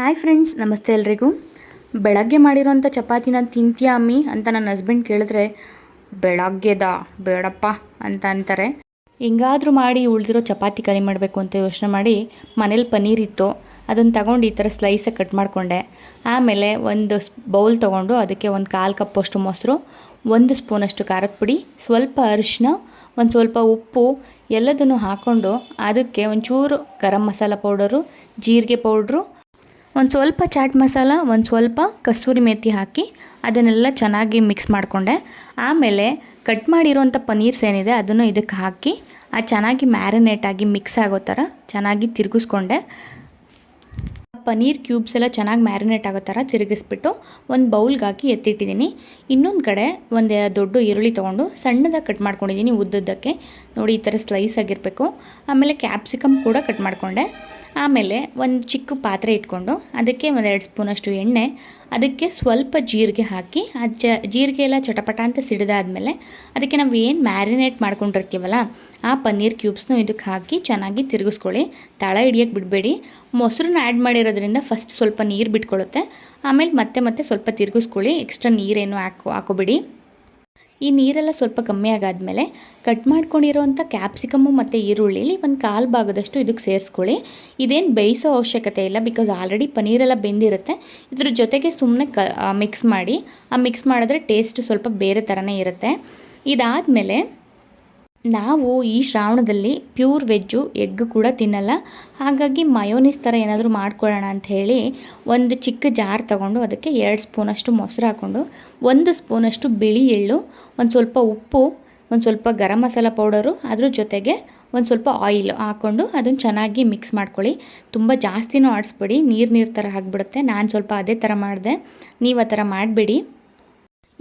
Hi friends ನಮಸ್ತೆ ಎಲ್ರಿಗೂ. ಬೆಳಗ್ಗೆ ಮಾಡಿರೋಂಥ ಚಪಾತಿನ ತಿಂತೀಯಾ ಅಮ್ಮಿ ಅಂತ ನನ್ನ ಹಸ್ಬೆಂಡ್ ಕೇಳಿದ್ರೆ, ಬೆಳಗ್ಗೆದ? ಬೇಡಪ್ಪ ಅಂತ ಅಂತಾರೆ. ಹೆಂಗಾದರೂ ಮಾಡಿ ಉಳಿದಿರೋ ಚಪಾತಿ ಕಲಿ ಮಾಡಬೇಕು ಅಂತ ಯೋಚನೆ ಮಾಡಿ ಮನೇಲಿ ಪನ್ನೀರ್ ಇತ್ತು. ಅದನ್ನು ತಗೊಂಡು ಈ ಥರ ಸ್ಲೈಸಾಗಿ ಕಟ್ ಮಾಡಿಕೊಂಡೆ. ಆಮೇಲೆ ಒಂದು ಬೌಲ್ ತೊಗೊಂಡು ಅದಕ್ಕೆ ಒಂದು ಕಾಲು ಕಪ್ಪಷ್ಟು ಮೊಸರು, ಒಂದು ಸ್ಪೂನಷ್ಟು ಖಾರದ ಪುಡಿ, ಸ್ವಲ್ಪ ಅರಿಶಿನ ಒಂದು ಸ್ವಲ್ಪ ಉಪ್ಪು, ಎಲ್ಲದನ್ನು ಹಾಕ್ಕೊಂಡು ಅದಕ್ಕೆ ಒಂಚೂರು ಗರಂ ಮಸಾಲ ಪೌಡರು, ಜೀರಿಗೆ ಪೌಡ್ರು ಒಂದು ಸ್ವಲ್ಪ ಚಾಟ್ ಮಸಾಲ, ಒಂದು ಸ್ವಲ್ಪ ಕಸ್ತೂರಿ ಮೇತಿ ಹಾಕಿ ಅದನ್ನೆಲ್ಲ ಚೆನ್ನಾಗಿ ಮಿಕ್ಸ್ ಮಾಡಿಕೊಂಡೆ. ಆಮೇಲೆ ಕಟ್ ಮಾಡಿರೋಂಥ ಪನೀರ್ಸ್ ಏನಿದೆ ಅದನ್ನು ಇದಕ್ಕೆ ಹಾಕಿ ಆ ಚೆನ್ನಾಗಿ ಮ್ಯಾರಿನೇಟ್ ಆಗಿ ಮಿಕ್ಸ್ ಆಗೋ ಥರ ಚೆನ್ನಾಗಿ ತಿರುಗಿಸ್ಕೊಂಡೆ. ಪನೀರ್ ಕ್ಯೂಬ್ಸ್ ಎಲ್ಲ ಚೆನ್ನಾಗಿ ಮ್ಯಾರಿನೇಟ್ ಆಗೋ ಥರ ತಿರುಗಿಸ್ಬಿಟ್ಟು ಒಂದು ಬೌಲ್ಗೆ ಹಾಕಿ ಎತ್ತಿಟ್ಟಿದ್ದೀನಿ. ಇನ್ನೊಂದು ಕಡೆ ಒಂದು ದೊಡ್ಡ ಈರುಳ್ಳಿ ತೊಗೊಂಡು ಸಣ್ಣದಾಗಿ ಕಟ್ ಮಾಡ್ಕೊಂಡಿದ್ದೀನಿ ಉದ್ದದ್ದಕ್ಕೆ. ನೋಡಿ ಈ ಥರ ಸ್ಲೈಸ್ ಆಗಿರಬೇಕು. ಆಮೇಲೆ ಕ್ಯಾಪ್ಸಿಕಮ್ ಕೂಡ ಕಟ್ ಮಾಡಿಕೊಂಡೆ. ಆಮೇಲೆ ಒಂದು ಚಿಕ್ಕ ಪಾತ್ರೆ ಇಟ್ಕೊಂಡು ಅದಕ್ಕೆ ಒಂದು ಎರಡು ಸ್ಪೂನಷ್ಟು ಎಣ್ಣೆ, ಅದಕ್ಕೆ ಸ್ವಲ್ಪ ಜೀರಿಗೆ ಹಾಕಿ, ಆ ಜ, ಜೀರಿಗೆ ಎಲ್ಲ ಚಟಪಟ ಅಂತ ಸಿಡಿದಾದಮೇಲೆ ಅದಕ್ಕೆ ನಾವು ಏನು ಮ್ಯಾರಿನೇಟ್ ಮಾಡ್ಕೊಂಡಿರ್ತೀವಲ್ಲ, ಆ ಪನ್ನೀರ್ ಕ್ಯೂಬ್ಸ್ನು ಇದಕ್ಕೆ ಹಾಕಿ ಚೆನ್ನಾಗಿ ತಿರುಗಿಸ್ಕೊಳ್ಳಿ. ತಳ ಹಿಡಿಯೋಕ್ಕೆ ಬಿಡಬೇಡಿ. ಮೊಸರನ್ನ ಆ್ಯಡ್ ಮಾಡಿರೋದ್ರಿಂದ ಫಸ್ಟ್ ಸ್ವಲ್ಪ ನೀರು ಬಿಟ್ಕೊಳ್ಳುತ್ತೆ. ಆಮೇಲೆ ಮತ್ತೆ ಮತ್ತೆ ಸ್ವಲ್ಪ ತಿರುಗಿಸ್ಕೊಳ್ಳಿ. ಎಕ್ಸ್ಟ್ರಾ ನೀರೇನು ಹಾಕೋ, ಹಾಕೋಬೇಡಿ. ಈ ನೀರೆಲ್ಲ ಸ್ವಲ್ಪ ಕಮ್ಮಿ ಆಗಾದಮೇಲೆ ಕಟ್ ಮಾಡ್ಕೊಂಡಿರೋವಂಥ ಕ್ಯಾಪ್ಸಿಕಮ್ಮು ಮತ್ತು ಈರುಳ್ಳಿಲಿ ಒಂದು ಕಾಲು ಭಾಗದಷ್ಟು ಇದಕ್ಕೆ ಸೇರಿಸ್ಕೊಳ್ಳಿ. ಇದೇನು ಬೇಯಿಸೋ ಅವಶ್ಯಕತೆ ಇಲ್ಲ ಬಿಕಾಸ್ ಆಲ್ರೆಡಿ ಪನೀರೆಲ್ಲ ಬೆಂದಿರುತ್ತೆ. ಇದ್ರ ಜೊತೆಗೆ ಸುಮ್ಮನೆ ಕ ಮಿಕ್ಸ್ ಮಾಡಿ. ಆ ಮಿಕ್ಸ್ ಮಾಡಿದ್ರೆ ಟೇಸ್ಟ್ ಸ್ವಲ್ಪ ಬೇರೆ ಥರನೇ ಇರುತ್ತೆ. ಇದಾದಮೇಲೆ ನಾವು ಈ ಶ್ರಾವಣದಲ್ಲಿ ಪ್ಯೂರ್ ವೆಜ್ಜು ಎಗ್ ಕೂಡ ತಿನ್ನಲ್ಲ. ಹಾಗಾಗಿ ಮಯೋನಿಸ್ ಥರ ಏನಾದರೂ ಮಾಡ್ಕೊಳ್ಳೋಣ ಅಂತ ಹೇಳಿ ಒಂದು ಚಿಕ್ಕ ಜಾರ್ ತಗೊಂಡು ಅದಕ್ಕೆ ಎರಡು ಸ್ಪೂನಷ್ಟು ಮೊಸರು ಹಾಕ್ಕೊಂಡು, ಒಂದು ಸ್ಪೂನಷ್ಟು ಬಿಳಿ ಎಳ್ಳು, ಒಂದು ಸ್ವಲ್ಪ ಉಪ್ಪು, ಒಂದು ಸ್ವಲ್ಪ ಗರಂ ಮಸಾಲ ಪೌಡರು, ಅದ್ರ ಜೊತೆಗೆ ಒಂದು ಸ್ವಲ್ಪ ಆಯಿಲ್ ಹಾಕ್ಕೊಂಡು ಅದನ್ನು ಚೆನ್ನಾಗಿ ಮಿಕ್ಸ್ ಮಾಡ್ಕೊಳ್ಳಿ. ತುಂಬ ಜಾಸ್ತಿನೂ ಆಡಿಸ್ಬೇಡಿ, ನೀರು ನೀರು ಥರ ಆಗಿಬಿಡುತ್ತೆ. ನಾನು ಸ್ವಲ್ಪ ಅದೇ ಥರ ಮಾಡಿದೆ. ನೀವು ಆ ಥರ ಮಾಡಬೇಡಿ.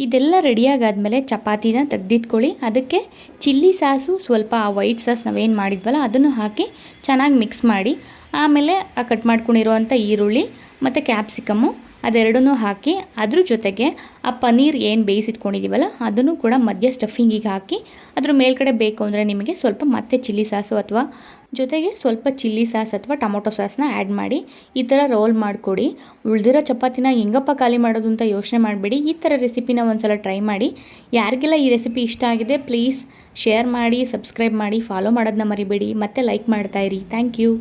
ಇದೆಲ್ಲ ರೆಡಿಯಾಗಾದಮೇಲೆ ಚಪಾತಿನ ತೆಗೆದಿಟ್ಕೊಳ್ಳಿ. ಅದಕ್ಕೆ ಚಿಲ್ಲಿ ಸಾಸು, ಸ್ವಲ್ಪ ಆ ವೈಟ್ ಸಾಸ್ ನಾವೇನು ಮಾಡಿದ್ವಲ್ಲ, ಅದನ್ನು ಹಾಕಿ ಚೆನ್ನಾಗಿ ಮಿಕ್ಸ್ ಮಾಡಿ. ಆಮೇಲೆ ಆ ಕಟ್ ಮಾಡ್ಕೊಂಡಿರೋವಂಥ ಈರುಳ್ಳಿ ಮತ್ತು ಕ್ಯಾಪ್ಸಿಕಮ್ಮು ಅದೆರಡನ್ನೂ ಹಾಕಿ ಅದ್ರ ಜೊತೆಗೆ ಆ ಪನ್ನೀರ್ ಏನು ಬೇಯಿಸಿಟ್ಕೊಂಡಿದ್ದೀವಲ್ಲ ಅದನ್ನು ಕೂಡ ಮಧ್ಯ ಸ್ಟಫಿಂಗಿಗೆ ಹಾಕಿ ಅದ್ರ ಮೇಲ್ಗಡೆ ಬೇಕು ಅಂದರೆ ನಿಮಗೆ ಸ್ವಲ್ಪ ಮತ್ತೆ ಚಿಲ್ಲಿ ಸಾಸು ಅಥವಾ ಜೊತೆಗೆ ಸ್ವಲ್ಪ ಚಿಲ್ಲಿ ಸಾಸ್ ಅಥವಾ ಟೊಮೊಟೊ ಸಾಸ್ನ ಆ್ಯಡ್ ಮಾಡಿ ಈ ಥರ ರೋಲ್ ಮಾಡಿಕೊಡಿ. ಉಳಿದಿರೋ ಚಪಾತಿನ ಹೆಂಗಪ್ಪ ಖಾಲಿ ಮಾಡೋದು ಅಂತ ಯೋಚನೆ ಮಾಡಬೇಡಿ. ಈ ಥರ ರೆಸಿಪಿನ ಒಂದ್ಸಲ ಟ್ರೈ ಮಾಡಿ. ಯಾರಿಗೆಲ್ಲ ಈ ರೆಸಿಪಿ ಇಷ್ಟ ಆಗಿದೆ ಪ್ಲೀಸ್ ಶೇರ್ ಮಾಡಿ ಸಬ್ಸ್ಕ್ರೈಬ್ ಮಾಡಿ ಫಾಲೋ ಮಾಡೋದನ್ನ ಮರಿಬೇಡಿ. ಮತ್ತೆ ಲೈಕ್ ಮಾಡ್ತಾಯಿರಿ ಥ್ಯಾಂಕ್ ಯು